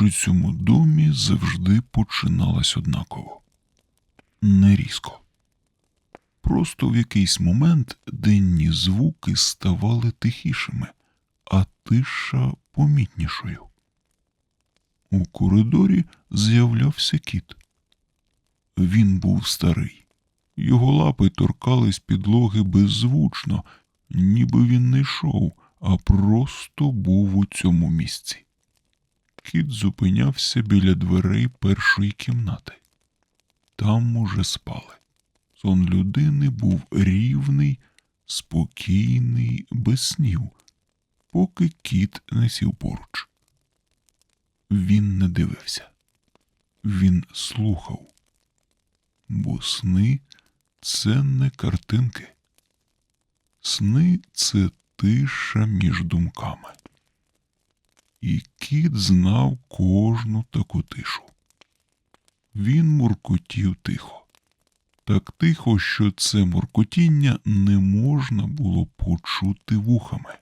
У цьому домі завжди починалась однаково. Не різко. Просто в якийсь момент денні звуки ставали тихішими, а тиша помітнішою. У коридорі з'являвся кіт. Він був старий. Його лапи торкались підлоги беззвучно, ніби він не йшов, а просто був у цьому місці. Кіт зупинявся біля дверей першої кімнати. Там уже спали. Сон людини був рівний, спокійний, без снів, поки кіт не сів поруч. Він не дивився, він слухав, бо сни це не картинки. Сни це тиша між думками. І кіт знав кожну таку тишу. Він муркотів тихо. Так тихо, що це муркотіння не можна було почути вухами.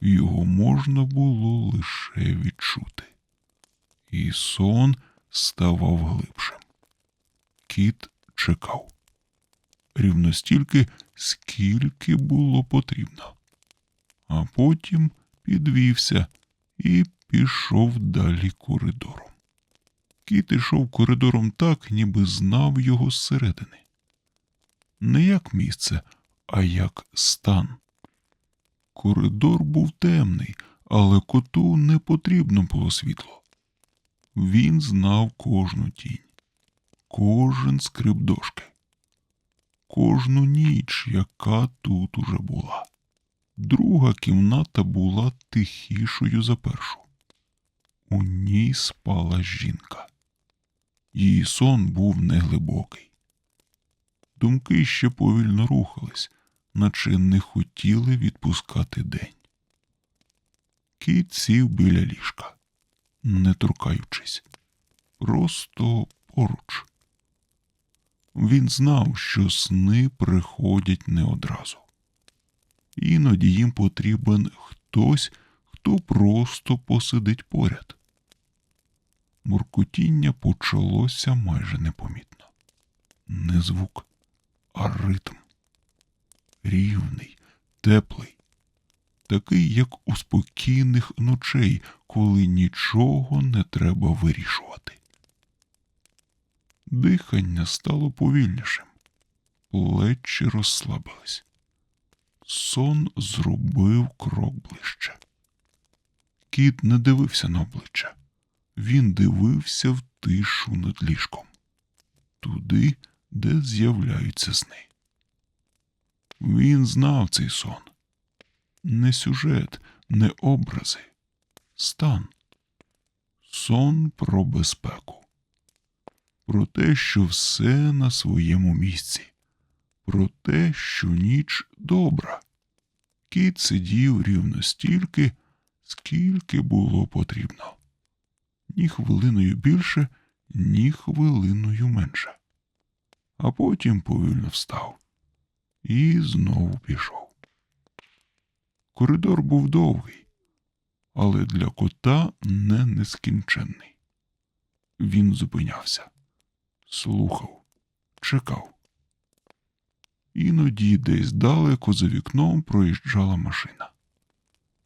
Його можна було лише відчути. І сон ставав глибшим. Кіт чекав. Рівно стільки, скільки було потрібно. А потім підвівся і пішов далі коридором. Кіт ішов коридором так, ніби знав його зсередини. Не як місце, а як стан. Коридор був темний, але коту не потрібно було світло. Він знав кожну тінь, кожен скрип дошки, кожну ніч, яка тут уже була. Друга кімната була тихішою за першу. У ній спала жінка. Її сон був неглибокий. Думки ще повільно рухались, наче не хотіли відпускати день. Кіт сів біля ліжка, не торкаючись, просто поруч. Він знав, що сни приходять не одразу. Іноді їм потрібен хтось, хто просто посидить поряд. Муркотіння почалося майже непомітно. Не звук, а ритм. Рівний, теплий, такий, як у спокійних ночей, коли нічого не треба вирішувати. Дихання стало повільнішим, плечі розслабились. Сон зробив крок ближче. Кіт не дивився на обличчя. Він дивився в тишу над ліжком, туди, де з'являються сни. Він знав цей сон. Не сюжет, не образи, стан. Сон про безпеку, про те, що все на своєму місці, про те, що ніч добра. Кіт сидів рівно стільки, скільки було потрібно. Ні хвилиною більше, ні хвилиною менше. А потім повільно встав і знову пішов. Коридор був довгий, але для кота не нескінченний. Він зупинявся, слухав, чекав. Іноді десь далеко за вікном проїжджала машина.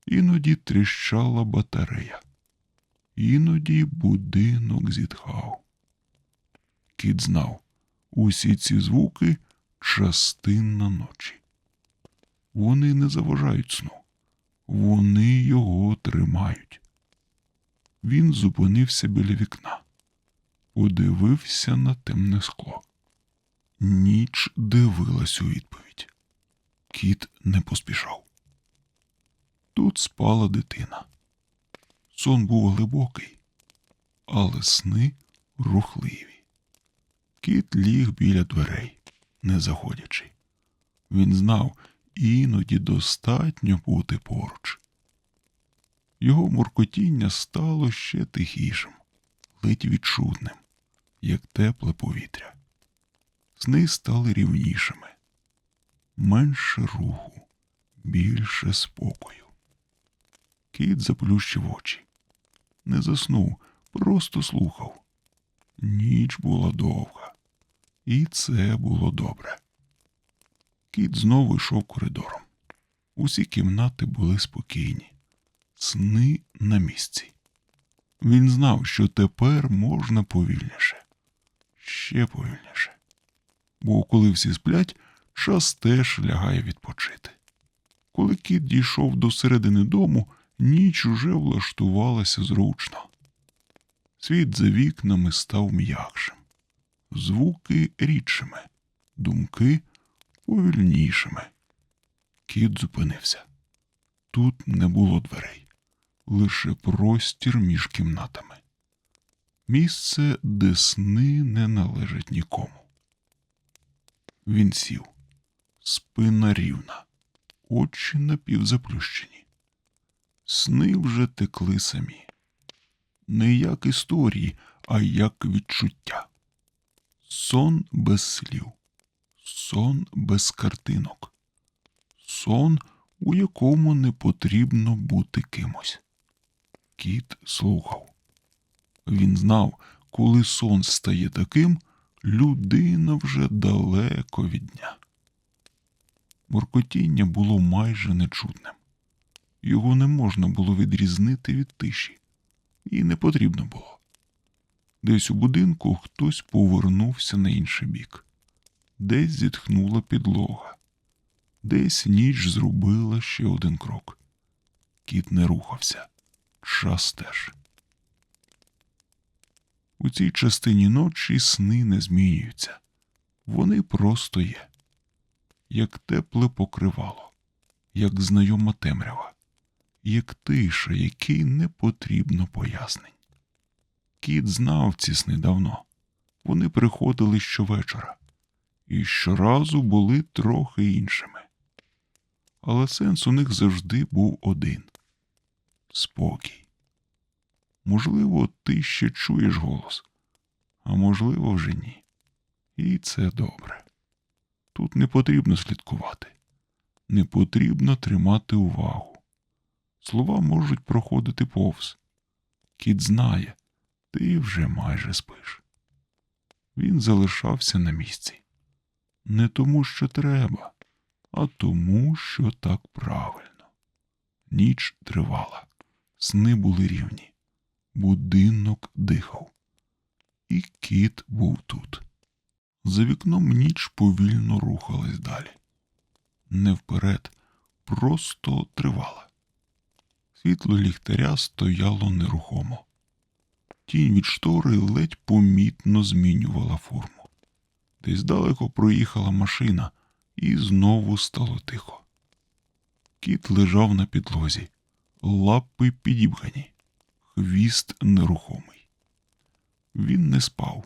Іноді тріщала батарея. Іноді будинок зітхав. Кіт знав, усі ці звуки частина ночі. Вони не заважають сну, вони його тримають. Він зупинився біля вікна, подивився на темне скло. Ніч дивилась у відповідь. Кіт не поспішав. Тут спала дитина. Сон був глибокий, але сни рухливі. Кіт ліг біля дверей, не заходячи. Він знав, іноді достатньо бути поруч. Його муркотіння стало ще тихішим, ледь відчутним, як тепле повітря. Сни стали рівнішими, менше руху, більше спокою. Кіт заплющив очі, не заснув, просто слухав. Ніч була довга, і це було добре. Кіт знову йшов коридором. Усі кімнати були спокійні, сни на місці. Він знав, що тепер можна повільніше, ще повільніше. Бо коли всі сплять, час теж лягає відпочити. Коли кіт дійшов до середини дому, ніч уже влаштувалася зручно. Світ за вікнами став м'якшим, звуки рідшими, думки повільнішими. Кіт зупинився. Тут не було дверей, лише простір між кімнатами. Місце, де сни не належать нікому. Він сів, спина рівна, очі напівзаплющені. Сни вже текли самі. Не як історії, а як відчуття. Сон без слів, сон без картинок, сон, у якому не потрібно бути кимось. Кіт слухав. Він знав, коли сон стає таким, людина вже далеко від дня. Моркотіння було майже нечутним. Його не можна було відрізнити від тиші, і не потрібно було. Десь у будинку хтось повернувся на інший бік, десь зітхнула підлога, десь ніч зробила ще один крок. Кіт не рухався, час теж. У цій частині ночі сни не змінюються, вони просто є, як тепле покривало, як знайома темрява, як тиша, якій не потрібно пояснень. Кіт знав ці сни давно. Вони приходили щовечора і щоразу були трохи іншими. Але сенс у них завжди був один спокій. Можливо, ти ще чуєш голос, а можливо, вже ні. І це добре. Тут не потрібно слідкувати, не потрібно тримати увагу. Слова можуть проходити повз. Кіт знає, ти вже майже спиш. Він залишався на місці. Не тому, що треба, а тому, що так правильно. Ніч тривала, сни були рівні. Будинок дихав, і кіт був тут. За вікном ніч повільно рухалась далі. Не вперед, просто тривала. Світло ліхтаря стояло нерухомо. Тінь від штори ледь помітно змінювала форму. Десь далеко проїхала машина, і знову стало тихо. Кіт лежав на підлозі, лапи підібгані хвіст нерухомий. Він не спав.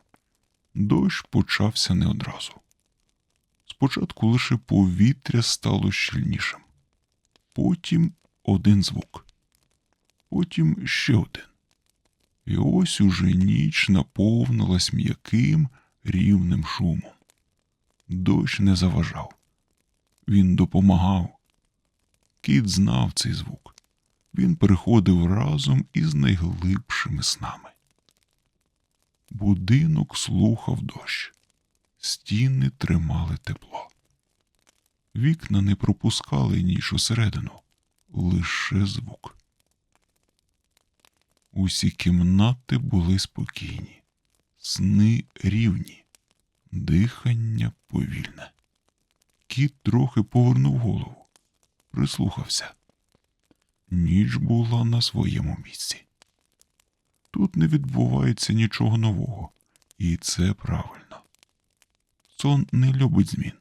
Дощ почався не одразу. Спочатку лише повітря стало щільнішим, потім один звук, потім ще один. І ось уже ніч наповнилась м'яким рівним шумом. Дощ не заважав. Він допомагав. Кіт знав цей звук він приходив разом із найглибшими снами. Будинок слухав дощ, стіни тримали тепло. Вікна не пропускали ніч усередину, лише звук. Усі кімнати були спокійні, сни рівні, дихання повільне. Кіт трохи повернув голову, прислухався ніч була на своєму місці. Тут не відбувається нічого нового, і це правильно. Сон не любить змін,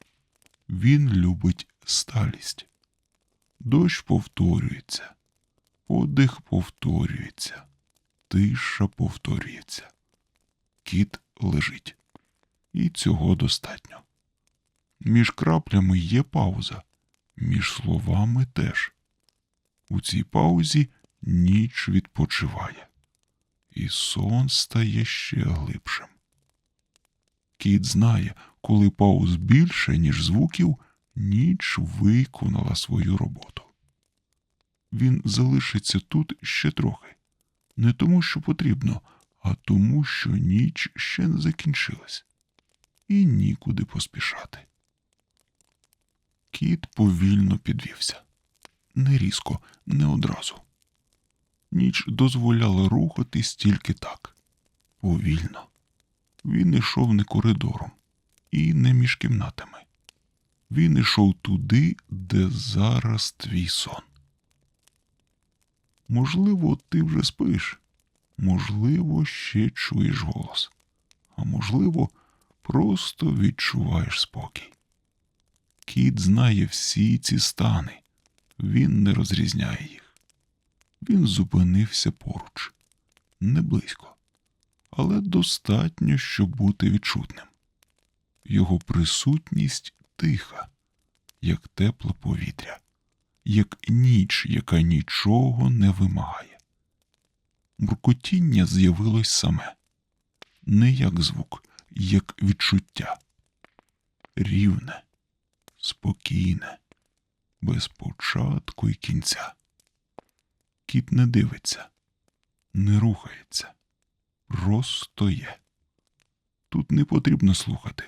він любить сталість. Дощ повторюється, подих повторюється, тиша повторюється. Кіт лежить, і цього достатньо. Між краплями є пауза, між словами теж. У цій паузі ніч відпочиває, і сон стає ще глибшим. Кіт знає, коли пауз більше, ніж звуків, ніч виконала свою роботу. Він залишиться тут ще трохи, не тому, що потрібно, а тому, що ніч ще не закінчилась, і нікуди поспішати. Кіт повільно підвівся. Не різко, не одразу. Ніч дозволяла рухатись тільки так, повільно. Він ішов не коридором і не між кімнатами. Він ішов туди, де зараз твій сон. Можливо, ти вже спиш, можливо, ще чуєш голос, а можливо, просто відчуваєш спокій. Кіт знає всі ці стани, він не розрізняє їх. Він зупинився поруч, не близько, але достатньо, щоб бути відчутним. Його присутність тиха, як тепле повітря, як ніч, яка нічого не вимагає. Буркотіння з'явилось саме, не як звук, як відчуття. Рівне, спокійне, без початку і кінця. Кіт не дивиться, не рухається, просто є. Тут не потрібно слухати,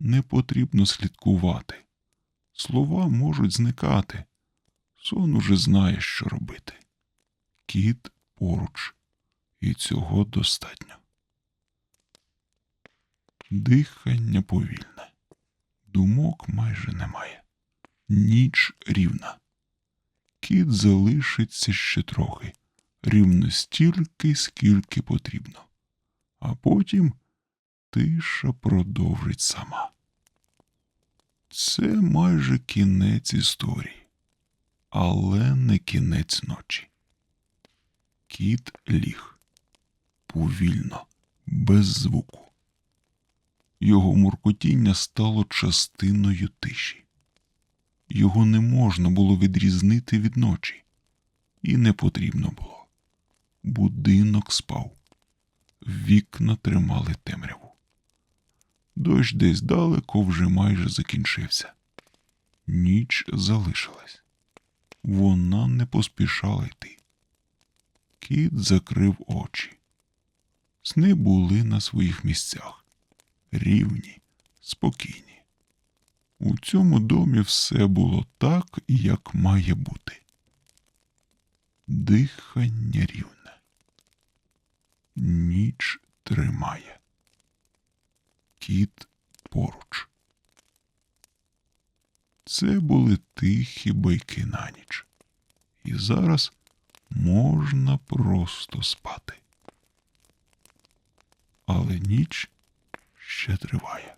не потрібно слідкувати. Слова можуть зникати. Сон уже знає, що робити. Кіт поруч, і цього достатньо. Дихання повільне, думок майже немає. Ніч рівна. Кіт залишиться ще трохи, рівно стільки, скільки потрібно, а потім тиша продовжить сама. Це майже кінець історії, але не кінець ночі. Кіт ліг повільно, без звуку. Його муркотіння стало частиною тиші. Його не можна було відрізнити від ночі, і не потрібно було. Будинок спав, вікна тримали темряву. Дощ десь далеко вже майже закінчився. Ніч залишилась. Вона не поспішала йти. Кіт закрив очі. Сни були на своїх місцях, рівні, спокійні. У цьому домі все було так, як має бути. Дихання рівне. Ніч тримає. Кіт поруч. Це були тихі байки на ніч. І зараз можна просто спати. Але ніч ще триває.